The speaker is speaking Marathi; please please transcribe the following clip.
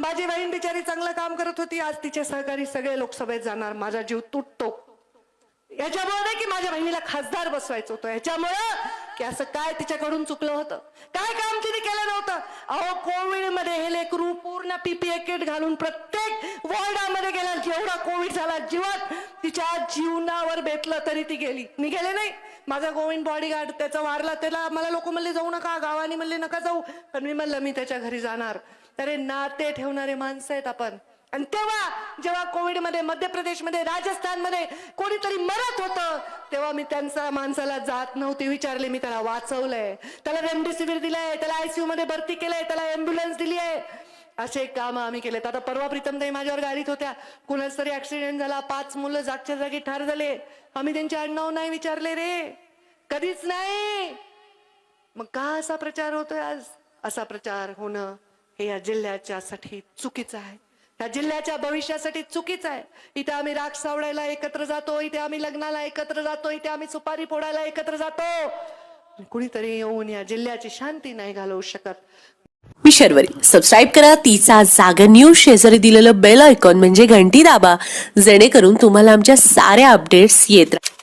माझी बहीण बिचारी चांगलं काम करत होती. आज तिचे सहकारी सगळे लोकसभेत जाणार. माझा जीव तुटतो. याच्यामुळे नाही की माझ्या बहिणीला खासदार बसवायचं होतं. याच्यामुळं की असं काय तिच्याकडून चुकलं होतं? काय काम तिने केलं नव्हतं? अहो कोविडमध्ये हे लेकरू पूर्ण पीपीए किट घालून प्रत्येक वॉर्डामध्ये गेला. जेवढा कोविड झाला जीवात तिच्या जीवनावर बेतलं तरी ती गेली. मी गेले नाही. माझा गोविंद बॉडीगार्ड त्याचा वारला. त्याला मला लोक म्हणले जाऊ नका गावाने म्हणले नका जाऊ. पण मी म्हणलं मी त्याच्या घरी जाणार. अरे नाते ठेवणारे माणसं आहेत आपण. आणि तेव्हा जेव्हा कोविडमध्ये मध्य प्रदेशमध्ये राजस्थानमध्ये कोणीतरी मरत होतं तेव्हा मी त्यांचा माणसाला जात नव्हती विचारले. मी त्याला वाचवलंय. त्याला रेमडेसिवीर दिलंय. त्याला आयसीयू मध्ये भरती केलंय. त्याला अँब्युलन्स दिली आहे असे काम आम्ही केलेत. आता परवा प्रीतमताई माझ्यावर गाडीत होत्या. कुणाच तरी ऍक्सिडेंट झाला. पाच मुलं जागच्या जागी ठार झाले. आम्ही त्यांचे आडनाव नाही विचारले रे. कधीच नाही. मग का असा प्रचार होतोय आज? असा प्रचार होणं हे या जिल्ह्याच्यासाठी चुकीचं आहे. या जिल्ह्याच्या भविष्यासाठी चुकीचं आहे. इथे आम्ही राख सावडायला एकत्र जातो इथे आम्ही लग्नाला एकत्र जातो इथे आम्ही सुपारी फोडायला एकत्र जातो. कुणीतरी येऊन या जिल्ह्याची शांती नाही घालवू शकत. मी शर्वरी. सबस्क्राईब करा. तिचा जागर न्यूज शेजारी दिलेलं बेल आयकॉन म्हणजे घंटी दाबा. जेणेकरून तुम्हाला आमच्या साऱ्या अपडेट्स येत राहतील